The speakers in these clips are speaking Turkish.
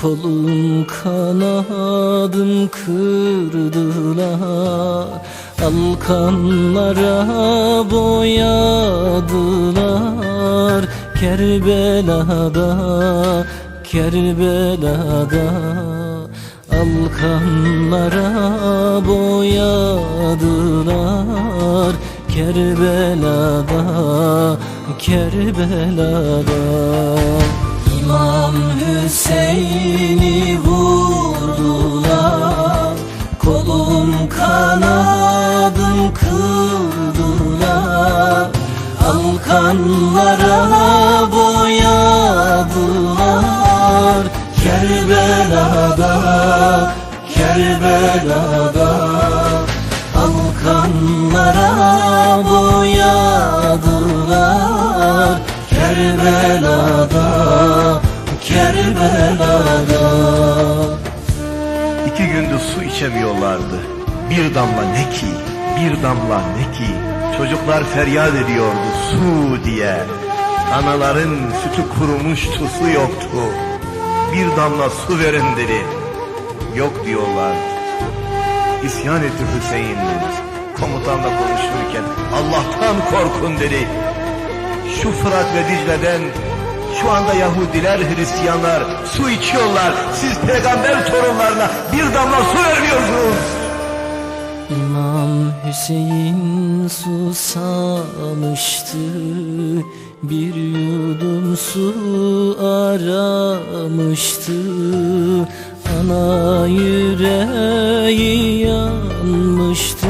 Kolum kanadım kırdılar. Alkanlara boyadılar. Kerbela'da, Kerbela'da. Alkanlara boyadılar. Kerbela'da, Kerbela'da İmam Hüseyin'i vurdular. Kolum kanadım kıldılar Alkanlara boyadılar. Kerbela'da, Kerbela'da. Alkanlara boyadılar. Kerbela'da, içemiyorlardı. Bir damla ne ki, bir damla ne ki. Çocuklar feryat ediyordu su diye. Anaların sütü kurumuştu, su yoktu. Bir damla su verin dedi. Yok diyorlar. İsyan etti Hüseyin. Komutanla konuşurken Allah'tan korkun dedi. Şu Fırat ve Dicle'den şu anda Yahudiler, Hristiyanlar su içiyorlar. Siz peygamber torunlarına bir damla su vermiyorsunuz. İmam Hüseyin susamıştı Bir yudum su aramıştı Ana yüreği yanmıştı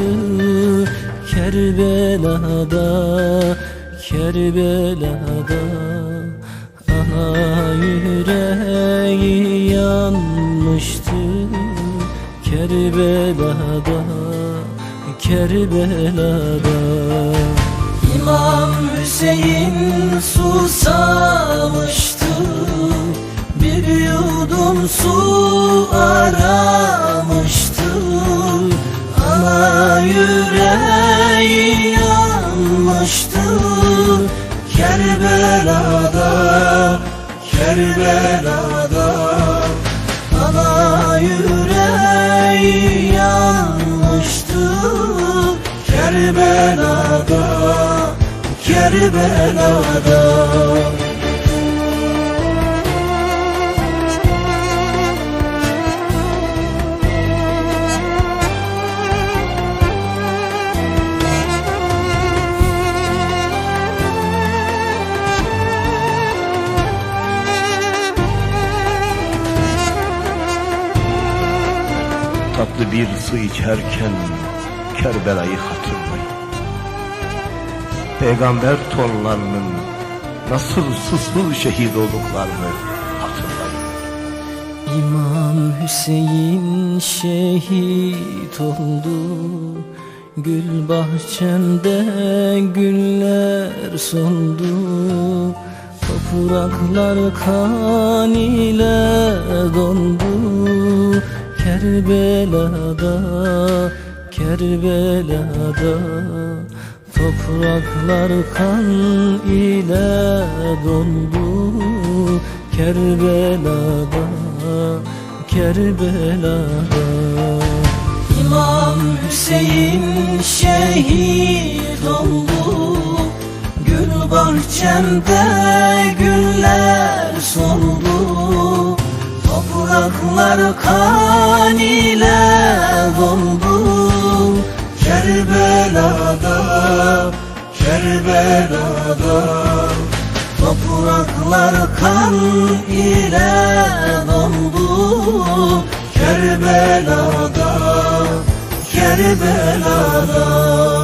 Kerbela'da, Kerbela'da yüreği yanmıştı Kerbela'da, Kerbela'da. İmam Hüseyin susamıştı Bir yudum su aramıştı yanmıştı Kerbela'da, Kerbela'da Tatlı bir su içerken Kerbela'yı hatırlayın. Peygamber torunlarının nasıl susuz şehit olduklarını hatırlayın. İmam Hüseyin şehit oldu Gül bahçemde güller soldu Topraklar kan ile dondu Kerbela'da, Kerbela'da Topraklar kan ile dondu. Kerbela'da, Kerbela'da. İmam Hüseyin şehit oldu. Gül bahçemde güller soldu Topraklar kan ile dondu Kerbela'da, Kerbela'da. Topraklar kan ile dondu Kerbela'da, Kerbela'da